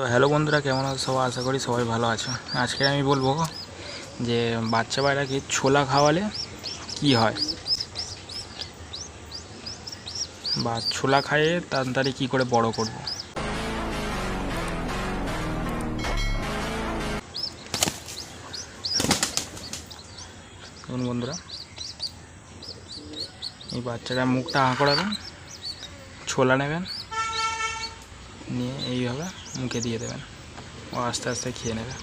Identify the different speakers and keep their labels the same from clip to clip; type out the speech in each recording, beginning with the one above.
Speaker 1: তো হ্যালো বন্ধুরা, কেমন আছো সবাই? আশা করি সবাই ভালো আছো। আজকে আমি বলব যে বাচ্চা পায়রাকে ছোলা খাওয়ালে কি হয়? বা ছোলা খাইয়ে তাড়াতাড়ি কী করে বড় করব? দেখুন বন্ধুরা, এই বাচ্চাটা মুখটা হাঁ করাবেন, ছোলা নেবেন। নিয়ে এইভাবে মুখে দিয়ে দেবেন। ও আস্তে আস্তে খেয়ে নেবে।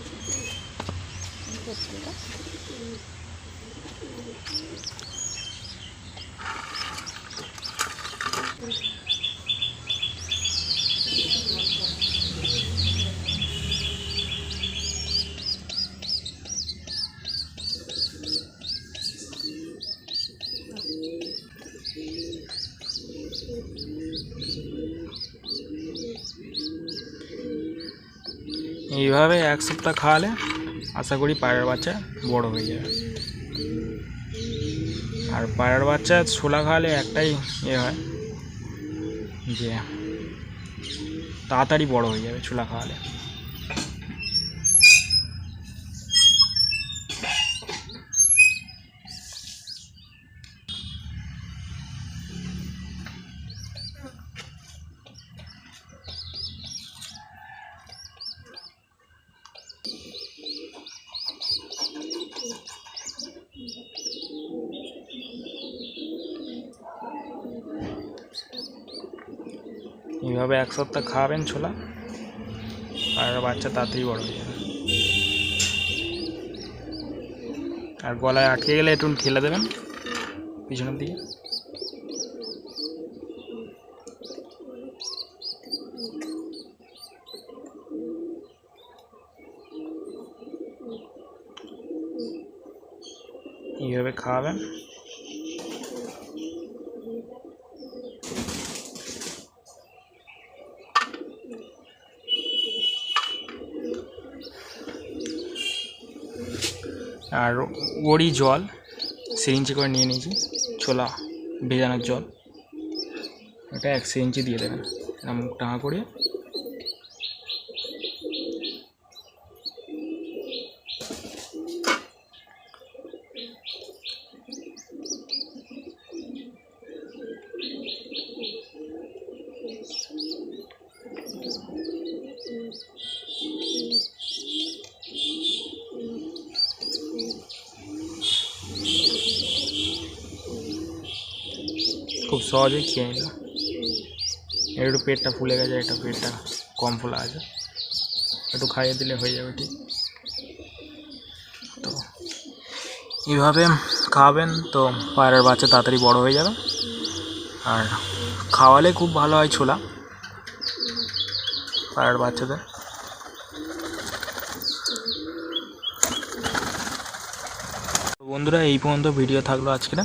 Speaker 1: এইভাবে এক সপ্তাহ খাওয়ালে আশা করি পায়ের বাচ্চা বড় হয়ে যাবে। আর পায়ের বাচ্চা ছোলা খাওয়ালে একটাই ইয়ে হয় যে তাড়াতাড়ি বড় হয়ে যাবে ছোলা খাওয়ালে। এইভাবে এক সপ্তাহ খাওয়াবেন ছোলা পায়রার বাচ্চা তাড়াতাড়ি বড় হয়ে যাবে। আর গলায় আটকে গেলে একটু ঠেলে দেবেন, পিছনের দিকে। এইভাবে খাওয়াবেন। আর ওরই জল সিরিঞ্চি করে নিয়ে নিয়েছি, ছোলা, ভেজানোর জল। এটা এক সিরিঞ্চি দিয়ে দেবেন। এরকম টাঙা করে খুব সহজেই খেয়ে নিল একটু পেটটা ফুলে গেছে, একটা পেটটা কম ফোলা আছে। একটু খাইয়ে দিলে হয়ে যাবে ঠিক। তো এইভাবে খাওয়াবেন তো পায়রার বাচ্চা তাড়াতাড়ি বড় হয়ে যাবে। আর খাওয়ালে খুব ভালো হয় ছোলা পায়রার বাচ্চাদের। বন্ধুরা, এই পর্যন্ত ভিডিও থাকল আজকে